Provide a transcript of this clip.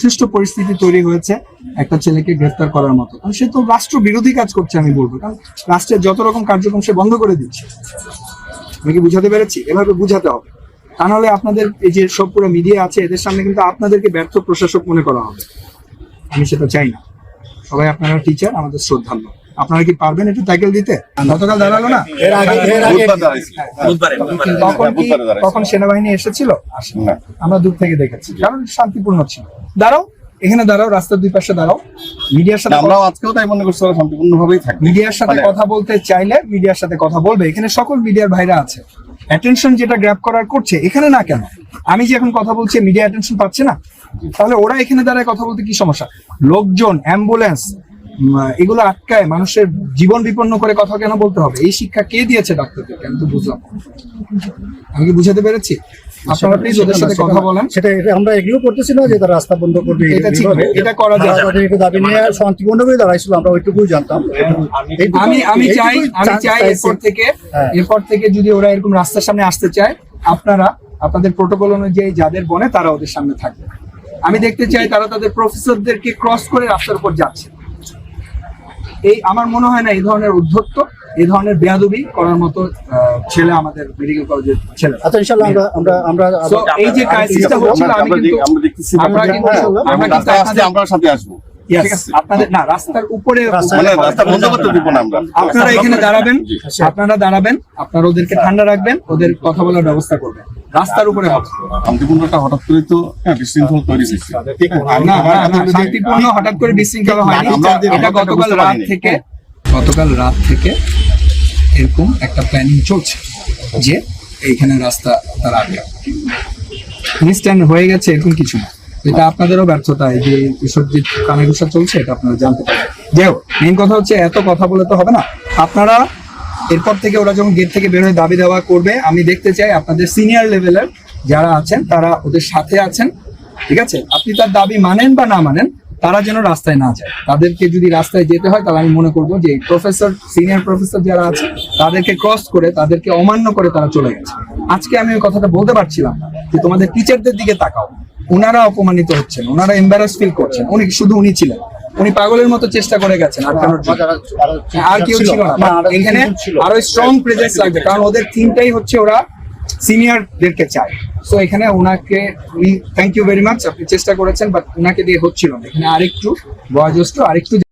যথেষ্ট পরিস্থিতি তৈরি হয়েছে একটা ছেলেকে গ্রেফতার করার মতো। কারণ সে তো রাষ্ট্র বিরোধী কাজ করছে, আমি বলব। কারণ রাষ্ট্রের যত রকম কার্যক্রম সে বন্ধ করে দিচ্ছে। আমি কি বুঝাতে পেরেছি? এভাবে বুঝাতে হবে। তা নাহলে আপনাদের এই যে সব পুরো মিডিয়া আছে, এদের সামনে কিন্তু আপনাদেরকে ব্যর্থ প্রশাসক মনে করা হবে। আমি সেটা চাই না। সবাই আপনারা টিচার আমাদের শ্রদ্ধান্য আপনারা কি পারবেন একটু ট্যাকেল দিতে? গতকাল দাঁড়াল না? এর আগে এর আগে। বুধবারে বুধবারে তখন কি তখন সেনাবাহিনী এসেছিল? আসেনি। আমরা দূর থেকে দেখেছি। কারণ শান্তিপূর্ণ ছিল। দাঁড়াও এখানে দাঁড়াও রাস্তার দুই পাশে দাঁড়াও। মিডিয়ার সাথে আমরাও আজকেও তাই মনে করছি ওরা শান্তিপূর্ণ ভাবেই থাকবে। মিডিয়ার সাথে মানে- কথা বলতে চাইলে মিডিয়ার সাথে কথা বলবে। এখানে সকল মিডিয়ার ভাইরা আছে। অ্যাটেনশন যেটা গ্র্যাব করার করছে এখানে না কেন? আমি যে এখন কথা বলছি মিডিয়া অ্যাটেনশন পাচ্ছে না? তাহলে ওরা এখানে দাঁড়ায় কথা বলতে কি সমস্যা? লোকজন অ্যাম্বুলেন্স এগুলো আটকায় মানুষের জীবন বিপন্ন করে কথা কেন বলতে হবে? এই শিক্ষা কে দিয়েছে ডাক্তারদেরকে আমি তো বুঝলাম আমি কি বুঝাতে পেরেছি? আপনারা প্লিজ ওদের সাথে কথা বলেন। সেটা এটা আমরা এগ্রিও করতেছি না যে তারা রাস্তা বন্ধ করবে এটা ঠিক এটা করা যায়। তারা দাবি নিয়ে শান্তিপূর্ণভাবে দাঁড়াইছিল আমরা ওইটুকুই জানতাম। আমি আমি চাই আমি চাই এরপর থেকে হ্যাঁ। এরপর থেকে যদি ওরা এরকম রাস্তার সামনে আসতে চায় আপনারা আপনাদের প্রোটোকল অনুযায়ী যাদের বনে তারা ওদের সামনে থাকবে। আমি দেখতে চাই তারা তাদের প্রফেসরদেরকে ক্রস করে রাস্তার উপর যাচ্ছে। এই আমার মনে হয় না এই ধরনের উদ্ধত্ত এই ধরনের বেয়াদবি করার মতো ছেলে আমাদের মেডিকেল কলেজের ছেলে আচ্ছা ইনশাল্লাহ আমরা আমরা আমরা এই যে ক্রাইসিসটা হচ্ছিল আমি কিন্তু আমরা দেখতেছি আমরা কিন্তু হ্যাঁ, আমরা কিন্তু আমরা সাথে আসব। আপনাদের না রাস্তার উপরে আপনারা এখানে দাঁড়াবেন। আপনারা দাঁড়াবেন আপনারা ওদেরকে ঠান্ডা রাখবেন ওদের কথা বলার ব্যবস্থা করবেন। রাস্তার উপরে হবে। শান্তিপূর্ণটা হঠাৎ করে তো হ্যাঁ বিশৃঙ্খল তৈরি হয়েছে। শান্তিপূর্ণ হঠাৎ করে বিশৃঙ্খলা হয়নি। এটা গতকাল রাত থেকে গতকাল রাত থেকে এরকম একটা প্ল্যানিং চলছে যে এইখানে রাস্তা তার আগে। ইনস্ট্যান্ট হয়ে গেছে এরকম কিছু না। এটা আপনাদেরও ব্যর্থতা এই যে এসব যে কানাঘুষা চলছে এটা আপনারা জানতে পারেন যাই হোক মেন কথা হচ্ছে এত কথা বলে তো হবে না। আপনারা এরপর থেকে ওরা যখন গেট থেকে বের হয়ে দাবি দেওয়া করবে, আমি দেখতে চাই আপনাদের সিনিয়র লেভেলের যারা আছেন, তারা ওদের সাথে আছেন, ঠিক আছে? আপনি তার দাবি মানেন বা না মানেন, তারা যেন রাস্তায় না যায়। তাদেরকে যদি রাস্তায় যেতে হয়, তাহলে আমি মনে করব যে প্রফেসর সিনিয়র প্রফেসর যারা আছে, তাদেরকে ক্রস করে, তাদেরকে অমান্য করে তারা চলে গেছে। আজকে আমি ওই কথাটা বলতে পারছিলাম না যে তোমাদের টিচারদের দিকে তাকাও। ওনারা অপমানিত হচ্ছেন, ওনারা এম্বারাস ফিল করছেন। উনি, শুধু উনি ছিলেন। উনি পাগলের মতো চেষ্টা করে গেছেন আটকানোর জন্য আর কেউ ছিল না। এখানে আরও স্ট্রং প্রেজেন্স লাগবে কারণ ওদের তিনটাই হচ্ছে ওরা সিনিয়রদেরকে চায়। সো এখানে ওনাকে উনি থ্যাংক ইউ ভেরি মাচ আপনি চেষ্টা করেছেন বাট ওনাকে দিয়ে হচ্ছিল না। এখানে আরেকটু বয়োজ্যেষ্ঠ আরেকটু